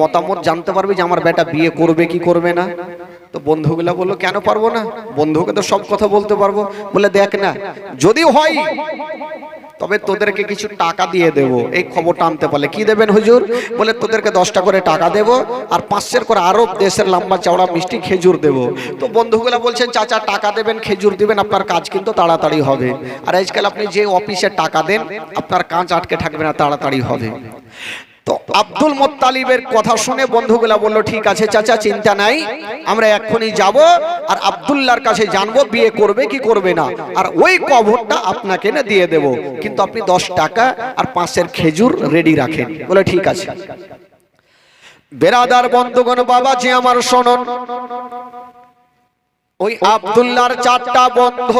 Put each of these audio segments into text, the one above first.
মতামত জানতে পারবে যে আমার বেটা বিয়ে করবে কি করবে না। তো বন্ধুগুলা বলল, কেন পারব না? বন্ধুকে তো সব কথা বলতে পারব। বলে দেখ না, যদি হয়, তবে তোদেরকে কিছু টাকা দিয়ে দেব। এই খবরটা আনতে পারলে। কি দেবেন হুজুর? বলে, তোদেরকে দশটা করে টাকা দেব আর পাঁচশের করে আরব দেশের লম্বা চওড়া মিষ্টি খেজুর দেব। তো বন্ধুগুলা বলছেন, চাচা, টাকা দেবেন, খেজুর দিবেন, আপনার কাজ কিন্তু তাড়াতাড়ি হবে। আর আজকাল আপনি যে অফিসে টাকা দেন, আপনার কাজ আটকে থাকবে না, তাড়াতাড়ি হবে। তো আব্দুল মোত্তালিবের কথা শুনে বন্ধুগুলা বলল, ঠিক আছে চাচা, চিন্তা নাই, আমরা এক্ষুনি যাব আর আবদুল্লার কাছে জানব, বিয়ে করবে কি করবে না। আর ওই কবরটা আপনাকে না দিয়ে দেব। কিন্তু আপনি দশ টাকা আর পাঁচের খেজুর রেডি রাখেন। বলে, ঠিক আছে। বেরাদার বন্ধুগণ বাবা যে আমার শোনন, ওই আব্দুল্লাহর চারটা বন্ধ।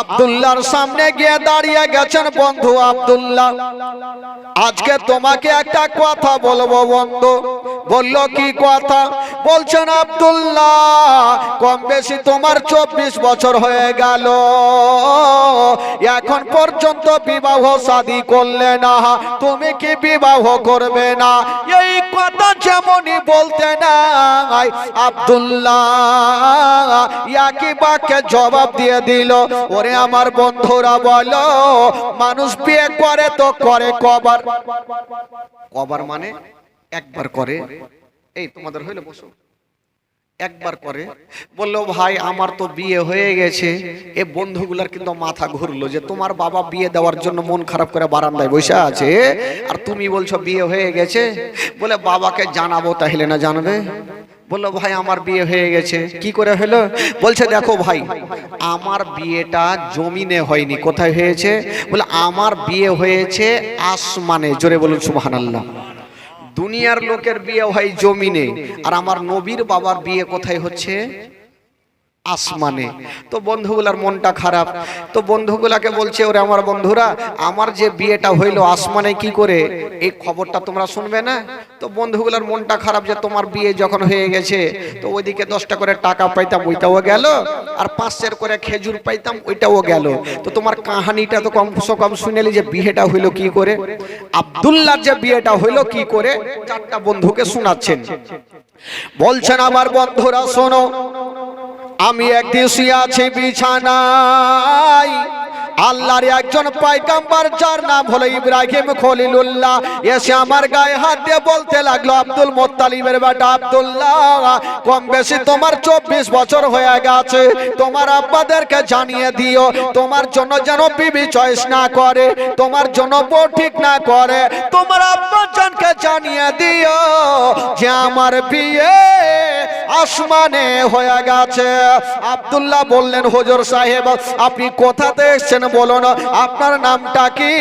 আব্দুল্লাহর সামনে গিয়ে দাঁড়িয়ে গেছেন বন্ধু আব্দুল্লাহ। আজকে তোমাকে একটা কথা বলব বন্ধু। বলল, কি কথা? বলছেন, আব্দুল্লাহ, কম বেশি তোমার চব্বিশ বছর হয়ে গেল। এখন পর্যন্ত বিবাহ শাদী করলে না, তুমি কি বিবাহ করবে না? এই কথা যেমনই বলতে নাই, আব্দুল্লাহ, একই বাক্যে জবাব দিয়ে দিল ওরে আমার বন্ধুরা বলো, মানুষ বিয়ে করে তো করে কবার। কবার মানে একবার করে। এই তোমাদের হইল বসো। একবার করে। বলল, ভাই, আমার তো বিয়ে হয়ে গেছে। এ বন্ধুগুলার কিন্তু মাথা ঘুরলো যে, তোমার বাবা বিয়ে দেওয়ার জন্য মন খারাপ করে বারান্দায় বসে আছে। আর তুমি বলছো বিয়ে হয়ে গেছে? বলে, বাবাকে জানাব তাহলে না জানবে? বলল, ভাই, আমার বিয়ে হয়ে গেছে। কি করে হলো? বলছে, দেখো ভাই, আমার বিয়েটা জমিনে হয়নি। কোথায় হয়েছে? বলে আমার বিয়ে হয়েছে আসমানে। জোরে বলুন, সুবহানাল্লাহ। দুনিয়ার লোকের বিয়ে হয় জমিনে, আর আমার নবীর বাবার বিয়ে কোথায় হচ্ছে? আসমানে। তো বন্ধুগুলার মনটা খারাপ। তো বন্ধুগুলাকে বলছে ওরে আমার বন্ধুরা আমার যে বিয়েটা হইল আসমানে কি করে? এই খবরটা তোমরা শুনবে না? তো বন্ধুগুলার মনটা খারাপ যে তোমার বিয়ে যখন হয়ে গেছে তো ওইদিকে দশটা করে টাকা পাইতাম ওইটাও গেল। আর পাঁচশের করে খেজুর পাইতাম ওইটাও গেল। তো তোমার কাহানিটা তো কমসে কম শুনেলি যে বিয়েটা হইল কি করে? আব্দুল্লাহ যে বিয়েটা হইল কি করে? চারটা বন্ধুকে শোনাচ্ছেন। বলছেন আমার বন্ধুরা শোনো আমি একদিন শুয়ে বিছানায়। আল্লাহর একজন পাইকাম্বার যার নাম হলো ইব্রাহিম খলিলুল্লাহ। এসে আমার গায়ে হাত দিয়ে বলতে লাগল, আব্দুল মোত্তালিবের বেটা আব্দুল্লাহ কম বেশি তোমার চব্বিশ বছর হয়ে গেছে। তোমার আব্বাদেরকে জানিয়ে দিও, তোমার জন্য যেন বিবি চয়েস না করে, তোমার জন্য বউ ঠিক না করে। তোমার আব্বা জানকে জানিয়ে দিও যে আমার বিয়ে আসমানে হয়ে গেছে। আব্দুল্লাহ বললেন, হুজুর সাহেব, আপনি কোথাতে এসেছেন? বলুন আপনার নামটা কি?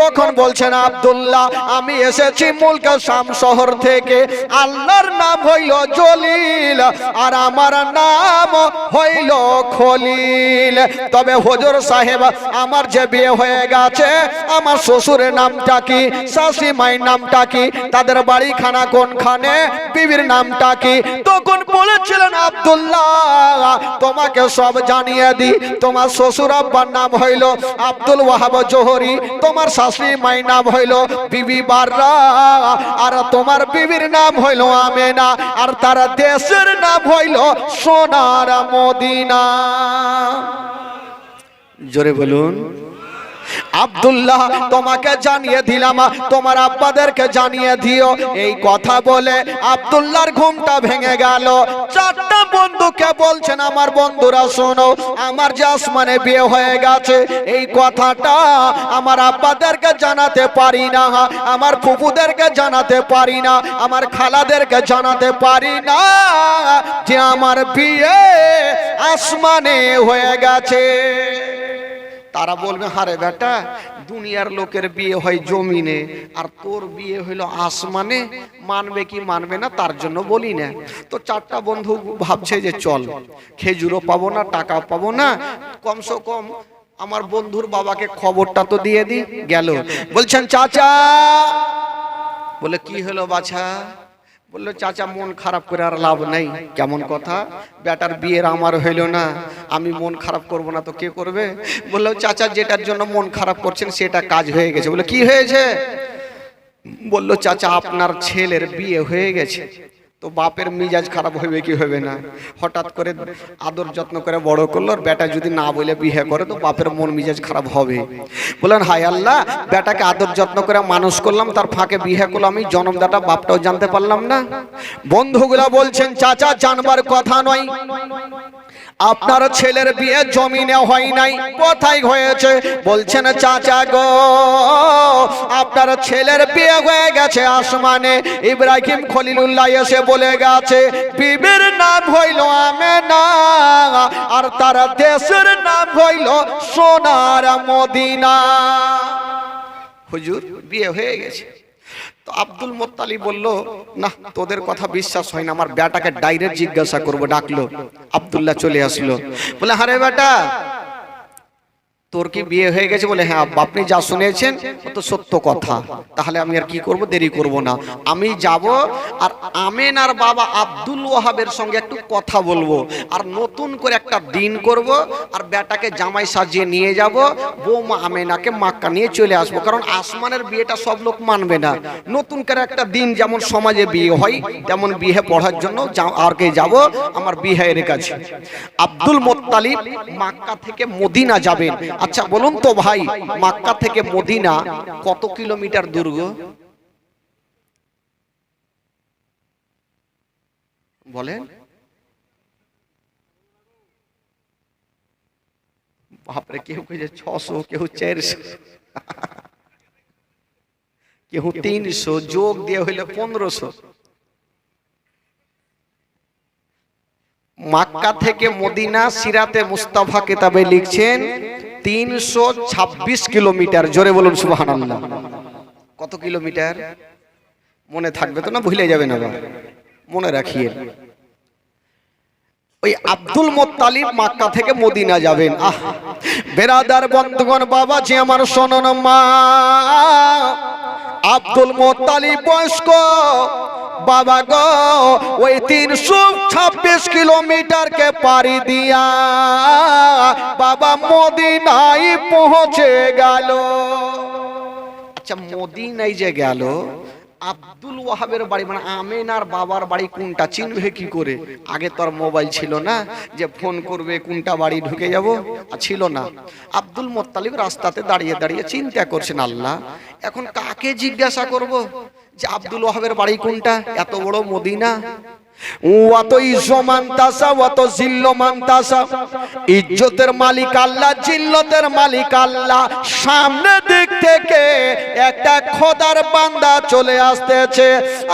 তখন বলছেন, আব্দুল্লাহ, আমি এসেছি মুলকা শাম শহর থেকে। আল্লাহর নাম হইল জলিল আর আমার নাম হইল খলিল। তবে হুজুর সাহেব, আমার যে বিয়ে হয়ে গেছে, আমার শ্বশুরের নামটা কি? শাশি মায়ের নামটা কি? তাদের বাড়ি খানা কোনখানে? বিবির নামটা কি? তখন বলেছিলেন, আব্দুল্লাহ, তোমাকে সব জানিয়ে দি তোমার শ্বশুর আব্বার নাম হইল আব্দুল ওয়াহাব জোহরি। তোমার শাশুড়ি মায়ের নাম হইল বিবি বাররা। আর তোমার বিবির নাম হইল আমেনা। আর তার দেশের নাম হইল সোনার মদিনা। জোরে বলুন। আব্দুল্লাহ, তোমাকে জানিয়ে দিলাম, তোমার আব্বাদেরকে জানিয়ে দিও। এই কথা বলে আব্দুল্লাহর ঘুমটা ভেঙে গেল। চারটা বন্ধুকে বলছেন, আমার বন্ধুরা, শোনো, আমার যে আসমানে বিয়ে হয়ে গেছে, এই কথাটা আমার আব্বাদেরকে জানাতে পারি না, আমার ফুপুদেরকে জানাতে পারি না, আমার খালাদেরকে জানাতে পারি না যে আমার বিয়ে আসমানে হয়ে গেছে। তারা বলবে, হারে বেটা, দুনিয়ার লোকের বিয়ে হয় জমিনে, আর তোর বিয়ে হইল আসমানে, মানবে কি মানবে না তার জন্য বলি না। তো চারটা বন্ধু ভাবছে যে, চল, খেজুরও পাবো না টাকা পাবো না, কমসে কম আমার বন্ধুর বাবাকে খবরটা তো দিয়ে দি গেল। বলছেন, চাচা! বলে, কি হলো বাছা? বলল, চাচা, মন খারাপ করে আর লাভ নাই। কেমন কথা? বেটার বিয়ের আমার হইল না। আমি মন খারাপ করব না তো কে করবে? বলল, চাচা, যেটার জন্য মন খারাপ করছেন, সেটা কাজ হয়ে গেছে। বলল, কি হয়েছে? বলল, চাচা, আপনার ছেলের বিয়ে হয়ে গেছে। তো বাপের মিজাজ খারাপ হবে কি হবে না? হঠাৎ করে আদর যত্ন করে বড় করল বেটা যদি না বলে বিয়ে করে, তো বাপের মন মিজাজ খারাপ হবে। বললেন হাই আল্লাহ, বেটাকে আদর যত্ন করে মানুষ করলাম, তার ফাঁকে বিয়ে করলাম আমি জন্মদাতা বাপটাও জানতে পারলাম না। বন্ধুগুলা বলছেন, চাচা, জানবার কথা নয়। আপনার ছেলের বিয়ে জমিনে হয় নাই, কোথায় হয়েছে? বলছেন, চাচা গো, আপনার ছেলের বিয়ে হয়ে গেছে আসমানে। ইব্রাহিম খলিলুল্লাহ এসে বলে গেছে, বিবির নাম হইল আমেনা, আর তার দেশের নাম হইল সোনার মদিনা। হুজুর, বিয়ে হয়ে গেছে। তো আব্দুল মোত্তালি বলল, না, তোদের কথা বিশ্বাস হয় না, আমার বেটাকে ডাইরেক্ট জিজ্ঞাসা করব, ডাকলো, আব্দুল্লাহ চলে আসলো। বলে হারে বেটা তোর কি বিয়ে হয়ে গেছে বলে হ্যাঁ আপনি যা শুনেছেন তো সত্য কথা। তাহলে আমি আর কি করব? দেরি করব না। আমি যাব আর আমেন আর বাবা আব্দুল ওয়াহাবের সঙ্গে একটু কথা বলব। আর নতুন করে একটা দিন করব আর বেটাকে জামাই সাজিয়ে নিয়ে যাব। বৌমা আমেনাকে মাক্কা নিয়ে চলে আসব। কারণ আসমানের বিয়েটা সব লোক মানবে না। নতুন করে একটা দিন যেমন সমাজে বিয়ে হয়, তেমন বিয়ে পড়ার জন্য আর কে যাব? আমার বিয়ের কাছে। আব্দুল মোত্তালিব মাক্কা থেকে মদিনা যাবেন। আচ্ছা বলুন তো ভাই, মাক্কা থেকে মদিনা কত কিলোমিটার দূর গো? বলেন বাপরে, কেউ কেছে ছশো, কেউ চারশো, কেউ তিনশো, যোগ দিয়ে হইলে পনেরোশো মাক্কা থেকে মদিনা সিরাতে মুস্তাফা কেতাবে লিখছেন তিনশো ছাব্বিশ কিলোমিটার। জোরে বলুন সুবাহান কত কিলোমিটার? মনে থাকবে তো না, ভুলে যাবে না? মনে রাখিয়ে ওই আব্দুল মোত্তালিব মাক্কা থেকে মদিনা যাবেন। আহ, বেরাদার বন্ধুগণ, বাবা যে আমার শোনন মা। আব্দুল মোত্তালিব বয়স্ক বাবা গো, ওই তিনশো ছাব্বিশ কিলোমিটারকে পাড়ি দিয়া। বাবা মদিনায় পৌঁছে গেল। আচ্ছা মদিনায় যে গেল, আব্দুল ওয়াহাবের বাড়ি মানে আমেনার বাবার বাড়ি কোনটা, চিনবে কি করে? আগে তো আর মোবাইল ছিল না, যে ফোন করবে কোনটা বাড়ি ঢুকে যাব, আর ছিল না। আব্দুল মোত্তালিব রাস্তাতে দাঁড়িয়ে দাঁড়িয়ে চিন্তা করছেন, আল্লাহ, এখন কাকে জিজ্ঞাসা করব? যে আব্দুল ওয়াহাবের বাড়ি কোনটা? এত বড় মদিনা। ইজ্জতের মালিক আল্লাহ, জিল্লতের মালিক আল্লাহ। সামনে দিক থেকে একটা খোদার বান্দা চলে আসতেছে।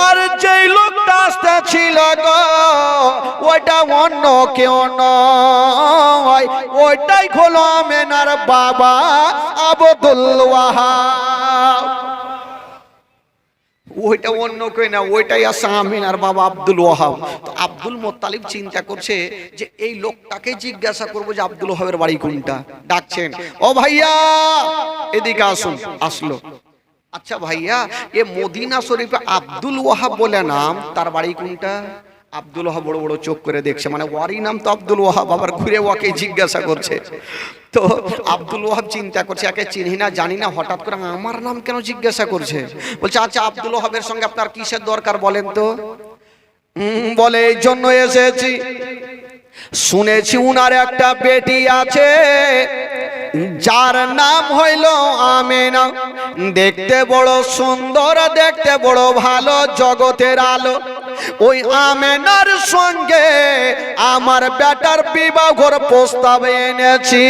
আর যেই লোকটা আসতেছিল গো, ওইটা অন্য কেউ নয়। ওইটাই হলো আমেনার বাবা আবদুল ওয়াহাব। ওইটা অন্য কেউ না, ওইটাই আছে আমিন আর বাবা আব্দুল ওয়াহাব। তো আব্দুল মোত্তালিব চিন্তা করছে যে এই লোকটাকে জিজ্ঞাসা করব যে আব্দুল ওয়াহাবের বাড়ি কোনটা? ডাকছেন, ও ভাইয়া! এদিকে আসুন, আসলো। আচ্ছা ভাইয়া, এ মদিনা শরীফে আব্দুল ওয়াহাব বলে নাম, তার বাড়ি কোনটা? আব্দুল ওয়াহাব বড় বড় চোখ করে দেখছে। মানে ওয়ারই নাম তো আব্দুল ওয়াহাব আবার ঘুরে ওয়াকে জিজ্ঞাসা করছে। তো আব্দুল ওয়াহাব চিন্তা করছে, একে চিনি না, জানি না, হঠাৎ করে আমার নাম কেন জিজ্ঞাসা করছে? বলছে আচ্ছা আব্দুল ওয়াহাবের সঙ্গে আপনার কিসের দরকার বলেন তো? বলে, এই জন্য এসেছি। শুনেছি উনার একটা বেটি আছে। যার নাম হইল আমেনা। দেখতে বড় সুন্দর, দেখতে বড় ভালো জগতের আলো। ওই আমেনার সঙ্গে আমার বেটার বিবাহর প্রস্তাব এনেছি।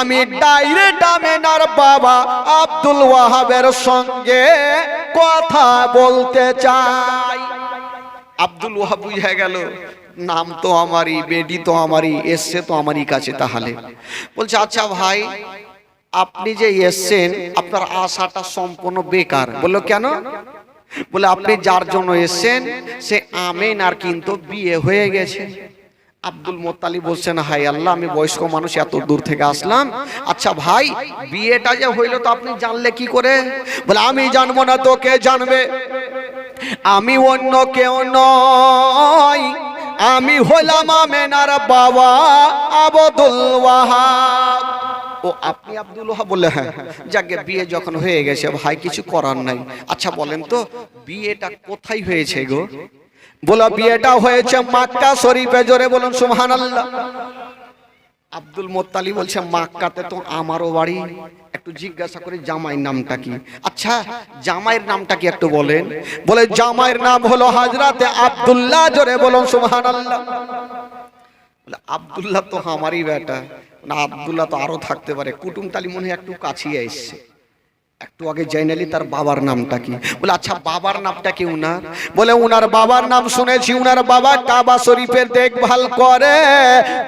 আমি ডাইরেক্ট আমেনার বাবা আব্দুল ওয়াহাবের সঙ্গে কথা বলতে চাই। আব্দুল ওয়াহাব বুঝে গেল। নাম তো আমারই, বেডি তো আমারই, এসছে তো আমারই কাছে তাহলে। বলছে আচ্ছা ভাই, আপনি যে এসছেন, আপনার আশাটা সম্পূর্ণ বেকার। বলল, কেন? বলে আপনি যার জন্য এসছেন, সে আমেন আর কিন্তু বিয়ে হয়ে গেছে। আব্দুল মোত্তালি বলছেন হাই আল্লাহ, আমি বয়স্ক মানুষ, এত দূর থেকে আসলাম। আচ্ছা ভাই, বিয়েটা যে হইল তো আপনি জানলে কি করে? বলে আমি জানব না তো কে জানবে। আমি অন্য কেউ নয়। আমি হলাম আমেনার বাবা আবদুল ওয়াহাব। ও, আপনি আব্দুল ওয়াহাব বললে হ্যাঁ যাকে বিয়ে যখন হয়ে গেছে, ভাই, কিছু করার নাই। আচ্ছা বলেন তো, বিয়েটা কোথায় হয়েছে গো? বলা, বিয়েটা হয়েছে মাক্কা শরীফে, জোরে বলুন সুবহান আল্লাহ আব্দুল মোত্তালি বলছে, মাক্কাতে তো আমারও বাড়ি। একটু জিজ্ঞাসা করে জামাইয়ের নামটা কি? আচ্ছা জামাইয়ের নামটা কি একটু বলেন? বলে, জামাইয়ের নাম হলো হাজরাতে আব্দুল্লাহ। জোরে বলুন, সুবহানাল্লাহ। বলে, আব্দুল্লাহ তো আমারই বেটা। না আব্দুল্লাহ তো আরও থাকতে পারে। কুটুম তালি মনে হয় একটু কাছিয়ে এসছে। একটু আগে জেনেলি তার বাবার নামটা কি? বলে আচ্ছা বাবার নামটা কি উনার? বলে, উনার বাবার নাম শুনেছি, উনার বাবা কাবা শরীফের দেখভাল করে।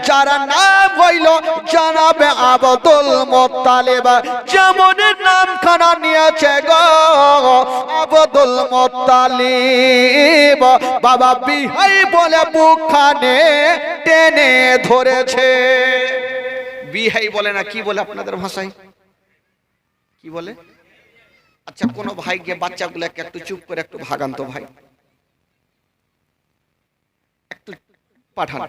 যারা নাম হইল জানাবে আবদুল মোত্তালেব। যেমন নামখানা নিয়েছে গো আবদুল মোত্তালিব। বাবা বিহাই বলে মুখখানে টেনে ধরেছে। বিহাই বলে না, কি বলে আপনাদের ভাষায়? কি বলে? আচ্ছা কোনো ভাই গিয়ে বাচ্চাগুলোকে একটু চুপ করে একটু ভাগান তো ভাই। একটু পাঠান।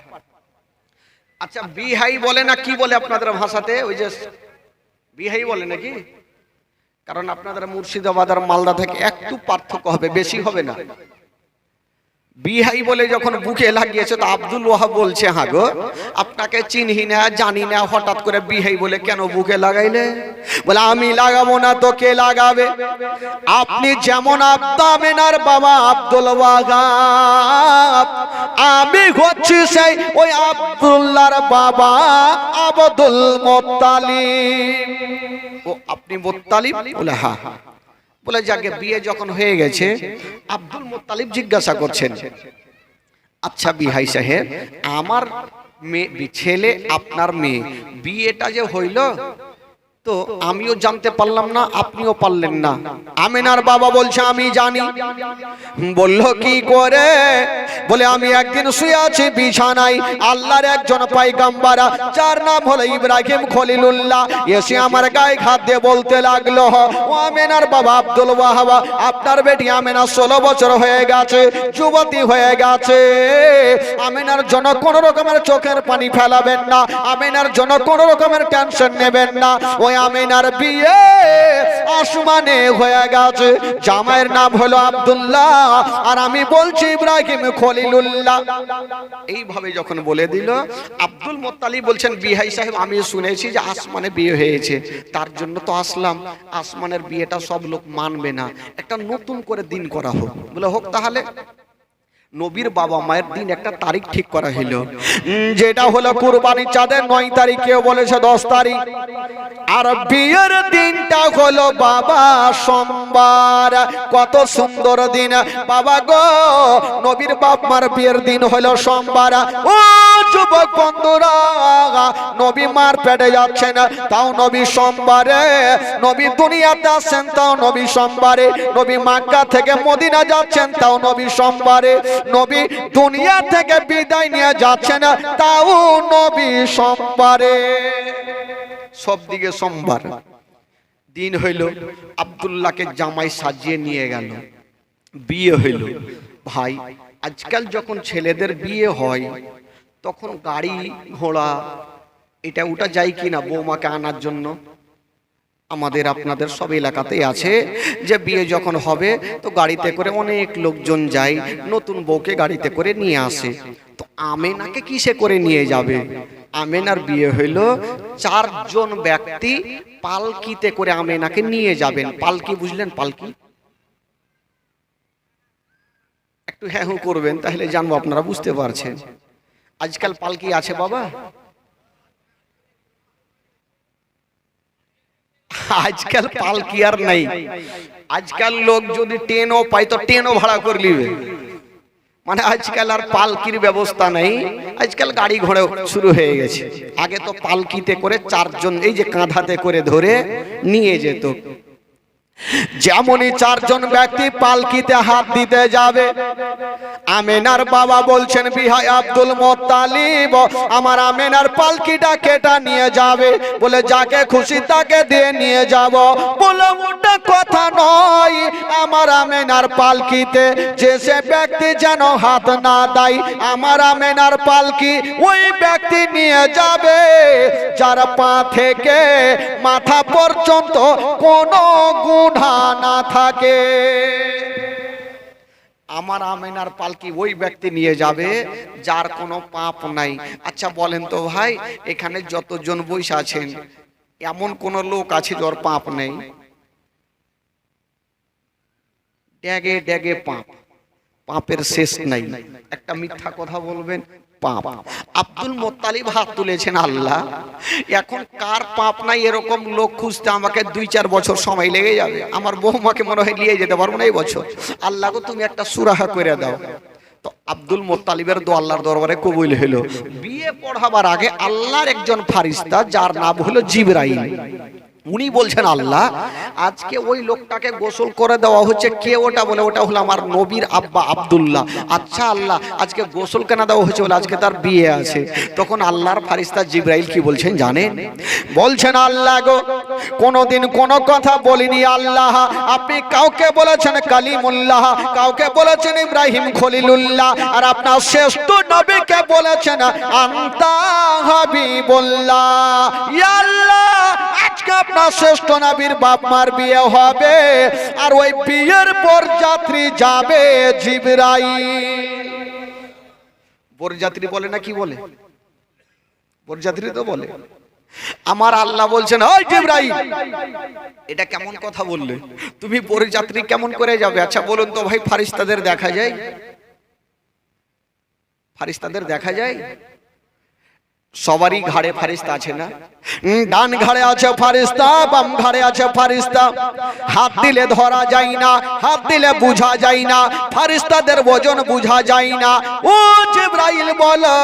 আচ্ছা বিহাই বলে না কি বলে আপনাদের ভাষাতে? ওই যে বিহাই বলে নাকি? কারণ আপনাদের মুর্শিদাবাদ আর মালদা থেকে একটু পার্থক্য হবে, বেশি হবে না। বিহাই বলে যখন বুকে লাগিয়েছে, তো আব্দুল ওয়াহাব বলছে হ্যাঁ গো, আপনাকে চিনহি না, জানি না। হঠাৎ করে বিহাই বলে, কেন বুকে লাগাইলে? বলে, আমি লাগাবো না, তো কে লাগাবে? আপনি যেমন আব্দামেনার বাবা আব্দুল ওয়াহাব, আমি হচ্ছি সেই ওই আব্দুল্লাহর বাবা আবদুল মোত্তালিব। ও, আপনি মোত্তালিব? বলে হ্যাঁ হ্যাঁ। বলে, যাকে বিয়ে যখন হয়ে গেছে, আব্দুল মোত্তালিব জিজ্ঞাসা করছেন আচ্ছা বিহাই সাহেব, আমার মেয়ে ছেলে আপনার মেয়ে, বিয়েটা যে হইল তো আমিও জানতে পারলাম না, আপনিও পারলেন না। আমিনার বাবা বলছে, আমি জানি। বলল, কি করে? বলে, আমি একদিন শুয়ে আছি, বিছানায়। আল্লাহর একজন পাইগাম্বারা, যার নাম হলো ইব্রাহিম খলিলুল্লাহ। এসে আমার গায়ে হাত দিয়ে বলতে লাগল, ও আমিনার বাবা আব্দুল ওয়াহাবা, আপনার বেটি আমিনা ষোলো বছর হয়ে গেছে, যুবতী হয়ে গেছে। আমিনার জন্য কোনো রকমের চোখের পানি ফেলাবেন না, আমিনার জন্য কোনো রকমের টেনশন নেবেন না। আমিনার বিয়ে আসমানে হয়ে গেছে। জামাইয়ের নাম হলো আব্দুল্লাহ। আর আমি বলছি ইব্রাহিম খলিলুল্লাহ। এইভাবে যখন বলে দিল, আব্দুল মোত্তালি বলছেন, বিহাই সাহেব, আমি শুনেছি যে আসমানে বিয়ে হয়েছে। তার জন্য তো আসলাম। আসমানের বিয়েটা সব লোক মানবে না। একটা নতুন করে দিন করা হোক। বলে, হোক তাহলে। নবীর বাবা মায়ের দিন একটা তারিখ ঠিক করা হলো যেটা হলো কুরবানি চাঁদের নয় তারিখ কেউ বলেছে দশ তারিখ। আর বিয়ের দিনটা হলো বাবা সোমবার। কত সুন্দর দিন। বাবা গো নবীর বাপ মার বিয়ের দিন হলো সোমবার। ও যুবক বন্ধুরা নবী মার পেটে যাচ্ছেন তাও নবী সোমবারে। নবী দুনিয়াতে আসছেন তাও নবী সোমবারে। নবী মাক্কা থেকে মদিনা যাচ্ছেন তাও নবী সোমবারে। নবী দুনিয়া থেকে বিদায় নিয়ে যাচ্ছেন, তাও নবী সোমবারে। সব দিকে সোমবার। দিন হইল, আবদুল্লাহকে জামাই সাজিয়ে নিয়ে গেল। বিয়ে হইল। ভাই, আজকাল যখন ছেলেদের বিয়ে হয়, তখন গাড়ি ঘোড়া, এটা ওটা যায় কি না বৌমাকে আনার জন্য? আমাদের আপনাদের সব এলাকাতেই আছে যে বিয়ে যখন হবে তো গাড়িতে করে অনেক লোকজন যায়, নতুন বউকে গাড়িতে করে নিয়ে আসে। তো আমেনাকে কিসে করে নিয়ে যাবে? আমেনার বিয়ে হইল, চারজন ব্যক্তি পালকিতে করে আমেনাকে নিয়ে যাবেন। পালকি বুঝলেন পালকি? একটু হ্যাঁ করবেন, তাহলে জানব আপনারা বুঝতে পারছেন। আজকাল পালকি আছে বাবা? আজকাল পালকি আর নাই। আজকাল লোক যদি ট্রেনও পায়, তো ট্রেনও ভাড়া করে নিবে। মানে আজকাল আর পালকির ব্যবস্থা নেই। আজকাল গাড়ি ঘোড়া শুরু হয়ে গেছে। আগে তো পালকিতে করে চারজন, এই যে কাঁধাতে করে ধরে নিয়ে যেত। যেমনই চারজন ব্যক্তি পালকিতে হাত দিতে যাবে, আমেনার বাবা বলছেন, বিহাই আব্দুল মোত্তালিব, আমার আমেনার পালকিটা কেটা নিয়ে যাবে? বলে, যাকে খুশি তাকে দিয়ে নিয়ে যাব। বলে ওটা কথা নয়, আমার আমেনার পালকিতে যে সে ব্যক্তি যেন হাত না দেয়, আমার আমেনার পালকি ওই ব্যক্তি নিয়ে যাবে। যার পা থেকে মাথা পর্যন্ত কোনো গুণা না থাকে। আমার আমেনার পালকি ওই ব্যক্তি নিয়ে যাবে, যার কোনো পাপ নাই। আচ্ছা বলেন তো ভাই, এখানে যতজন বৈশ আছেন, এমন কোন লোক আছে যার পাপ নেই? ড্যাগে ড্যাগে পাপ। পাপের শেষ নাই। একটা মিথ্যা কথা বলবেন পাপ। আব্দুল মোত্তালিব হাত তুলেছেন, আল্লাহ। এখন কার পাপ নাই এরকম লোক খুঁজতে আমাকে দুই চার বছর সময় লেগে যাবে। আমার বৌমাকে মনে হয় নিয়ে যেতে পারব না এই বছর। আল্লাহকে তুমি একটা সুরাহা করে দাও। তো আব্দুল মোত্তালিবের দো আল্লাহর দরবারে কবুল হলো। বিয়ে পড়াবার আগে আল্লাহর একজন ফারিস্তা, যার নাম হলো জিবরাইল। উনি বলছেন, আল্লাহ, আজকে ওই লোকটাকে গোসল করে দেওয়া হচ্ছে। কে ওটা বলে? ওটা হলো আমার নবীর আব্বা আব্দুল্লাহ। আচ্ছা আল্লাহ, আজকে গোসল কেনা দেওয়া হচ্ছে বলে? আজকে তার বিয়ে আছে। তখন আল্লাহর ফারিস্তা জিব্রাইল কি বলছেন জানেন? বলছেন, আল্লাহ গো, কোনোদিন কোনো কথা বলিনি, আল্লাহ। আপনি কাউকে বলেছেন কালিমুল্লাহ, কাউকে বলেছেন ইব্রাহিম খলিলুল্লাহ, আর আপনার শ্রেষ্ঠ নবীকে বলেছেন আন্তা হাবিবুল্লাহ। আল্লাহ আজকে আপনার শ্রেষ্ঠ নবীর বাপ মার বিয়ে হবে, আর ওই বিয়ের পর যাত্রী যাবে জিবরাইল। বরযাত্রী বলে না কি বলে? বরযাত্রী তো বলে। আমার আল্লাহ বলছেন, ওই জিবরাইল, এটা কেমন কথা বললে? তুমি বরযাত্রী কেমন করে যাবে? আচ্ছা বলুন তো ভাই, ফারিস্তাদের দেখা যায়? ফারিস্তাদের দেখা যায়? সবারই ঘাড়ে ফারিস্তা আছে না? ডান ঘাড়ে আছে ফারিস্তা, বাম ঘাড়ে আছে ফারিস্তা। হাত দিলে ধরা যায় না, হাত দিলে বুঝা যায় না, ফারিস্তাদের ওজন বুঝা যায় না। ও জিব্রাইল, বলো,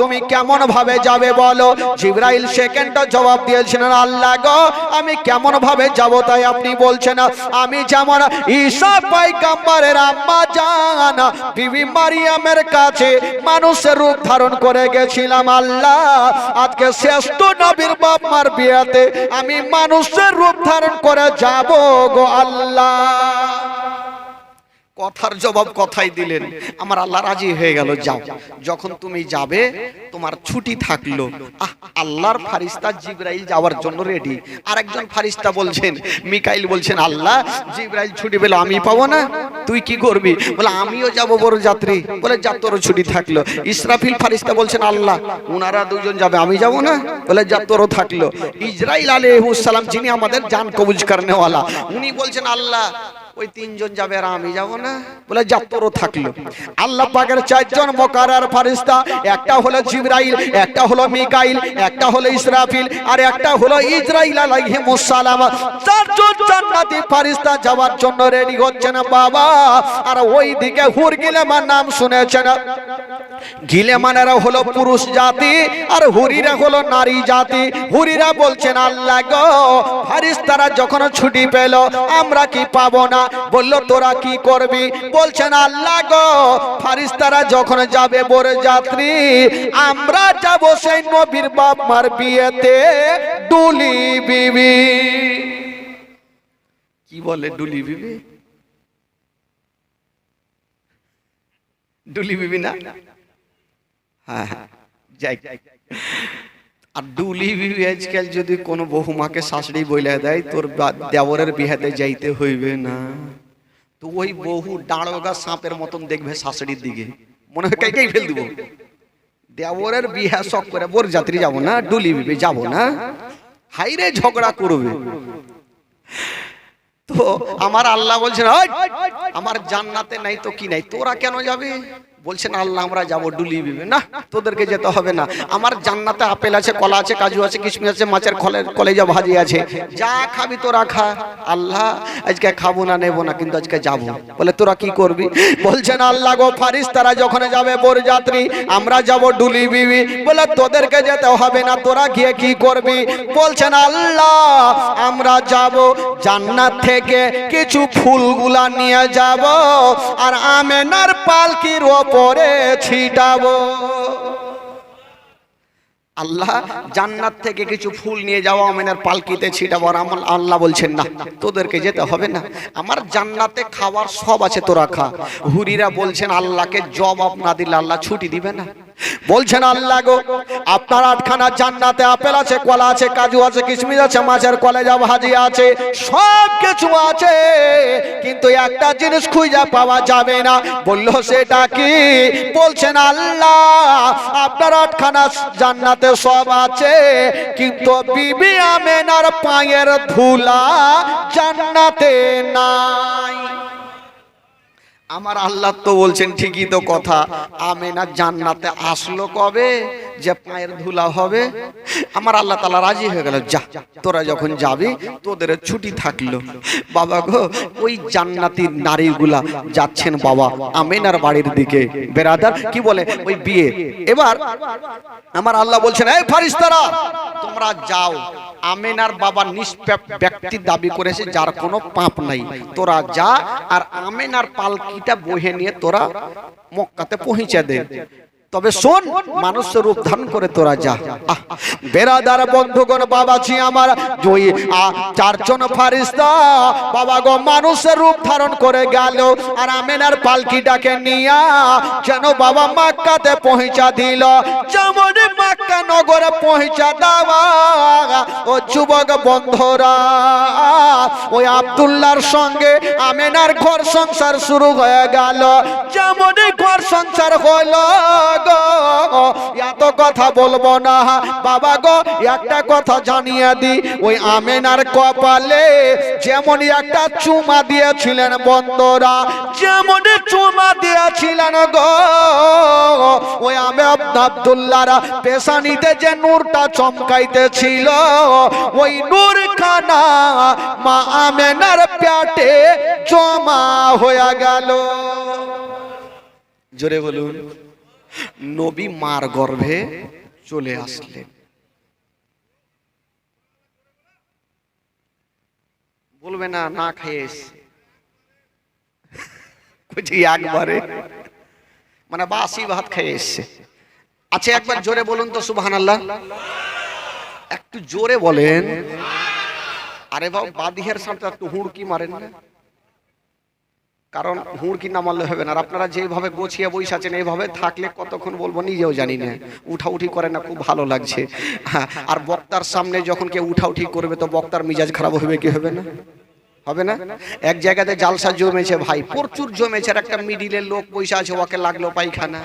তুমি কেমন ভাবে যাবে বলো? জিব্রাইল সেকেন্ড জবাব দিয়েছিলেন আল্লাহ গো, আমি কেমন ভাবে যাব তাই আপনি বলছেন? আমি যেমন ঈশা পাইকাম্বারের আম্মা জান, বিবি মারিয়ামের কাছে মানুষের রূপ ধারণ করে গেছিলাম, আল্লাহ। আজকে শ্রেষ্ঠ নবীর বাপ মার বিয়াতে আমি মানুষের রূপ ধারণ করে যাব গো আল্লাহ। কথার জবাব কথাই দিলেন। আমার আল্লাহ রাজি হয়ে গেল, যাও। যখন তুমি যাবে, তোমার ছুটি থাকল। আহ, আল্লাহর ফারিস্তা জিব্রাইল যাওয়ার জন্য রেডি আর একজন ফারিস্তা বলছেন, মিকাইল বলছেন, আল্লাহ, জিব্রাইল ছুটি পেল, আমি পাবো না? তুই কি করবি? বলে, আমিও যাব বড় যাত্রী। বলে, যা তোর ছুটি থাকল। ইসরাফিল ফারিস্তা বলছেন, আল্লাহ, উনারা দুজন যাবে, আমি যাব না? বলে, যা, তোরও থাকল। ইসরাইল আলাইহিসসালাম যিনি আমাদের জান কবুজ করনেওয়ালা, উনি বলছেন, আল্লাহ ওই তিনজন যাবে আর আমি যাব না। বলে যা তোরও থাকল। আল্লাহ পাকের চারজন মোকারার ফারিস্তা, একটা হলো জিবরাইল, একটা হলো মিকাইল, একটা হলো ইসরাফিল, আর একটা হলো ইসরাইল আলাইহিমুস সালাম। চারজন জান্নাতি ফারিস্তা যাওয়ার জন্য রেডি হচ্ছেন বাবা। আর ওই দিকে হুর গিলেমান নাম শুনেছেন গিলেমানেরা হলো পুরুষ জাতি, আর হুরিরা হলো নারী জাতি। হুরিরা বলছেন, আল্লাহ গো, ফারিস্তারা যখন ছুটি পেল, আমরা কি পাবো না? বলল, তোরা কি করবি? বলছেন, আল্লাহ গো, ফারিস্তারা যখন যাবে বরে যাত্রী, আমরা যাব সেই নবীর বাপ মার বিয়েতে ডুলি বিবি। কি বলে ডুলি বিবি? ডুলি বিবি না? হ্যাঁ হ্যাঁ যাই। আর ডুলি বিবি আজকাল যদি কোনো বহুমাকে শাশুড়ি বলে দেয় তোর দেওরের বিহাতে যাইতে হইবে না। তো ওই বহু ডাঁড়গা সাপের মতন দেখবে শাশুড়ির দিকে। মনে হয় কাইকেই ফেল দিব। দেওরের বিহা শখ করে বোর যাত্রী যাব না ডুলি বিবি যাব না। হাইরে ঝগড়া করবে। তো আমার আল্লাহ বলছেন "ওই, আমার জান্নাতে নাই তো কি নাই? তোরা কেন যাবে? বলছেন, আল্লাহ, আমরা যাব ডুলি বিবে। না, তোদেরকে যেতে হবে না। আমার জান্নাতে আপেল আছে, কলা আছে, কাজু আছে, কিশমিশ আছে, মাছের কলেজা ভাজি আছে। যা খাবি তোরা খা। আল্লাহ, আজকে খাব না, নেব না, কিন্তু আজকে যাব। বলে, তোরা কি করবি? বলছেন, আল্লাহ গো ফারিস তারা যখন যাবে বরযাত্রী আমরা যাব ডুলি বিবি। বলে, তোদেরকে যেতে হবে না, তোরা গিয়ে কি করবি? বলছেন, আল্লাহ, আমরা যাব জান্নাত থেকে কিছু ফুলগুলা নিয়ে যাব। আর আমেনার পালকির ওপরে ছিটাবো আল্লাহ জান্নাত থেকে কিছু ফুল নিয়ে যাওয়া আমেনার পালকিতে ছিটাবো আর আমল আল্লাহ বলছেন, না, তোদেরকে যেতে হবে না। আমার জান্নাতে খাওয়ার সব আছে, তোরা খা। হুরিরা বলছেন, আল্লাহকে জবাব না দিলে আল্লাহ ছুটি দিবে না। বলছেন আল্লাহ গো, আপনার আটখানা জান্নাতে আপেল আছে, কলা আছে, কাজু আছে, কিশমিশ আছে, মাছের কলেজা, ভাজি আছে সব কিছু আছে। কিন্তু একটা জিনিস খুঁজে পাওয়া যাবে না। বলল, সেটা কি? বলছেন আল্লাহ, আপনার আটখানা জান্নাতে সব আছে, কিন্তু বিবি আমেনার পায়ের ধুলা জান্নাতে নাই। আমার আল্লাহ তো বলছেন ঠিকই তো কথা। আমেনা জান্নাতে আসলো কবে? যে পায়ের ধুলা হবে, আমার আল্লাহ তালা রাজি হয়ে গেল, যা, তোরা যখন যাবি, তোদের ছুটি থাকল। বাবা গো, ওই জান্নাতির নারীগুলা যাচ্ছেন বাবা আমেনার বাড়ির দিকে। বেরাদার, কি বলে? ওই বিয়ে। এবার আমার আল্লাহ বলছেন, এই ফারিস্তারা তোমরা যাও। আমেনার বাবা নিষ্পাপ ব্যক্তি দাবি করেছে, যার কোনো পাপ নাই। তোরা যা, আর আমেনার পালকিটা বহে নিয়ে তোরা মক্কাতে পৌঁছে দে। তবে শোন মানুষের রূপ ধারণ করে তোরা যা। বেরাদার বন্ধুগণ বাবাজি আমার জয়ী আহ, চারজন ফারিস্তা। বাবা গো মানুষের রূপ ধারণ করে গেল আর আমেনার পালকিটাকে নিয়া যেন বাবা মাক্কাতে পৌঁছা দিল। যেমন মাক্কা নগরে পৌঁছা দেওয়া। ও যুবক বন্ধুরা ওই আব্দুল্লাহর সঙ্গে আমেনার ঘর সংসার শুরু হয়ে গেল। যেমন ঘর সংসার হলো গো, এত কথা বলব না। বাবা গো, একটা কথা জানিয়ে দি, ওই আমেনার কপালে যেমন একটা চুমা দিয়েছিলেন যেমন চুমা দিয়েছিলেন গো। ওই আমে আব্দুল্লাহরা পেশানিতে যে নূরটা চমকাইতেছিল, ওই নূর খানা মা আমেনার পেটে জমা হয়ে গেল। জোরে বলুন। নবী মার গর্ভে চলে আসলেন। বলবে না না খেয়ে এসছে। একবারে মানে বাসি ভাত খেয়ে এসছে। আচ্ছা একবার জোরে বলুন তো সুবহান আল্লাহ একটু জোরে বলেন। আরে বাবা বাদিহের সাথে একটু হুড়কি মারেন না। কারণ হুড়কি না মারলে হবে না। আর আপনারা যেভাবে গোছিয়ে বইস আছেন এইভাবে থাকলে কতক্ষণ বলব নিজেও জানি না। উঠাউঠি করে না, খুব ভালো লাগছে। আর বক্তার সামনে যখন কেউ উঠাউঠি করবে, তো বক্তার মিজাজ খারাপ হবে কি হবে না? হবে না? এক জায়গাতে জালসা জমেছে ভাই, প্রচুর জমেছে। আর একটা মিডিলের লোক বসে আছে, ওকে লাগল পায়খানা।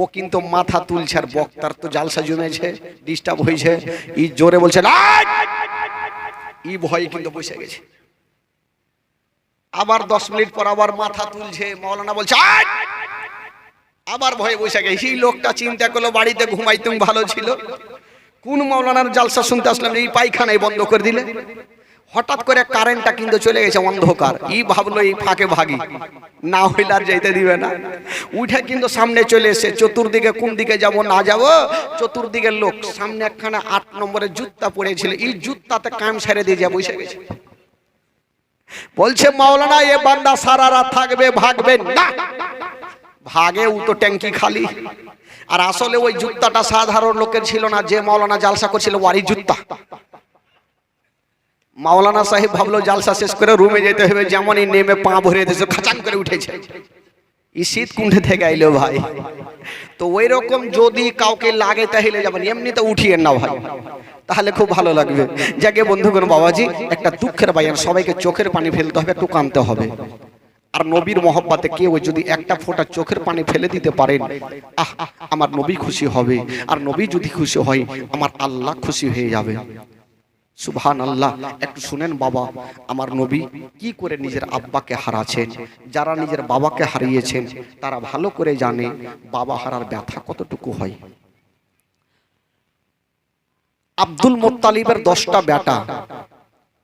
ও কিন্তু মাথা তুলছে, আর বক্তার তো জালসা জমেছে ডিস্টার্ব হয়েছে। ই জোরে বলছে! ই ভয়ে কিন্তু বসে গেছে। আবার দশ মিনিট পর আবার মাথা তুলছে, মৌলানা বলছে আবার ভয়ে বসে গেছে। এই লোকটা চিন্তা করল, বাড়িতে ঘুমাইতুম ভালো ছিল। কোন মৌলানার জালসা শুনতে আসলাম, এই পায়খানায় বন্ধ করে দিলে। হঠাৎ করে কারেন্টটা কিন্তু চলে গেছে অন্ধকার। ই ভাবলো, এই ফাঁকে ভাগি। না হইলে আর যাইতে দিবে না। উঠে কিন্তু সামনে চলে এসে, চতুর্দিকে কোন দিকে যাব, না যাব, চতুর্দিকের লোক। সামনে একখানা আট নম্বরের জুত্তা পড়েছিল। এই জুত্তাতে কাম সেরে দিয়ে যা বসে গেছে। বলছে, মাওলানা, এ বান্দা সারা রাত থাকবে, ভাগবে না। ভাগে ও তো ট্যাঙ্কি খালি। আর আসলে ওই জুত্তাটা সাধারণ লোকের ছিল না, যে মাওলানা জালসা করছিল, ওয়ারি জুত্তা। মাওলানা সাহেব ভাবলো, জালসা শেষ করে রুমে যেতে হবে, যেমনই নেমে পা ভরে দিয়েছে, খাচাং করে উঠেছে। ই শীত কুণ্ঠে থেকে আইলো ভাই। তো ওই রকম যদি কাউকে লাগে, তাহলে যাবেন। এমনিতে উঠিয়ে না ভাই। তাহলে খুব ভালো লাগবে। যাকে বন্ধুগণ, বাবাজি, একটা দুঃখের বায়ান, সবাইকে চোখের পানি ফেলতে হবে, একটু কানতে হবে। আর নবীর মহব্বাতে কেউ যদি একটা ফোঁটা চোখের পানি ফেলে দিতে পারেন, আহ, আমার নবী খুশি হবে। আর নবী যদি খুশি হয়, আমার আল্লাহ খুশি হয়ে যাবে। সুবহান আল্লাহ একটু শুনেন বাবা, আমার নবী কি করে নিজের আব্বাকে হারাছেন, যারা নিজের বাবাকে হারিয়েছেন, তারা ভালো করে জানে বাবা হারার ব্যথা কতটুকু হয়। আব্দুল মোত্তালিবের দশটা বেটা।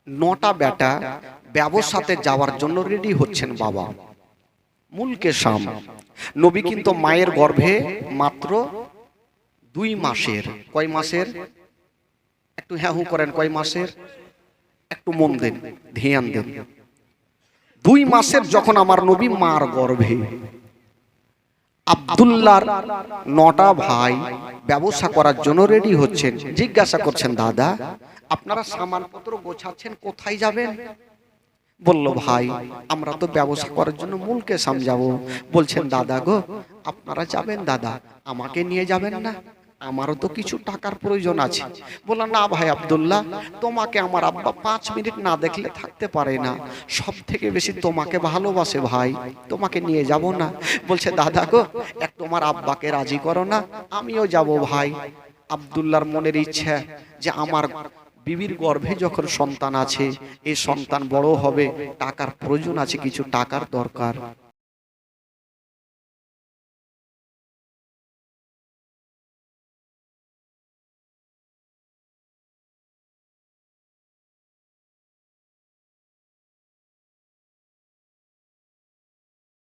নটা বেটা ব্যবসাতে যাওয়ার জন্য রেডি হচ্ছেন বাবা। মুলকে শাম। নবী কিন্তু মায়ের গর্ভে মাত্র দুই মাসের। কয় মাসের? একটু হ্যাঁ হু করেন কয় মাসের? একটু মন দেন ধ্যান দেন। দুই মাসের যখন আমার নবী মার গর্ভে। আব্দুল্লাহর নটা ভাই ব্যবসা করার জন্য রেডি হচ্ছেন। জিজ্ঞাসা করছেন, দাদা, আপনারা সামানপত্র গোছাচ্ছেন, কোথায় যাবেন? বলল, ভাই, আমরা তো ব্যবসা করার জন্য মূলকে সামজাবো। বলছেন, দাদা গো, আপনারা যাবেন, দাদা, আমাকে নিয়ে যাবেন না? আমারও তো কিছু টাকার প্রয়োজন আছে। বললাম না ভাই আব্দুল্লাহ তোমাকে আমার আব্বা পাঁচ মিনিট না দেখলে থাকতে পারে না। সব থেকে বেশি তোমাকে ভালোবাসে ভাই তোমাকে নিয়ে যাব না। বলছে দাদা গো এক তোমার আব্বাকে রাজি করো না আমিও যাব ভাই। আব্দুল্লাহর মনের ইচ্ছা যে আমার বিবির গর্ভে যখন সন্তান আছে এই সন্তান বড় হবে টাকার প্রয়োজন আছে কিছু টাকার দরকার।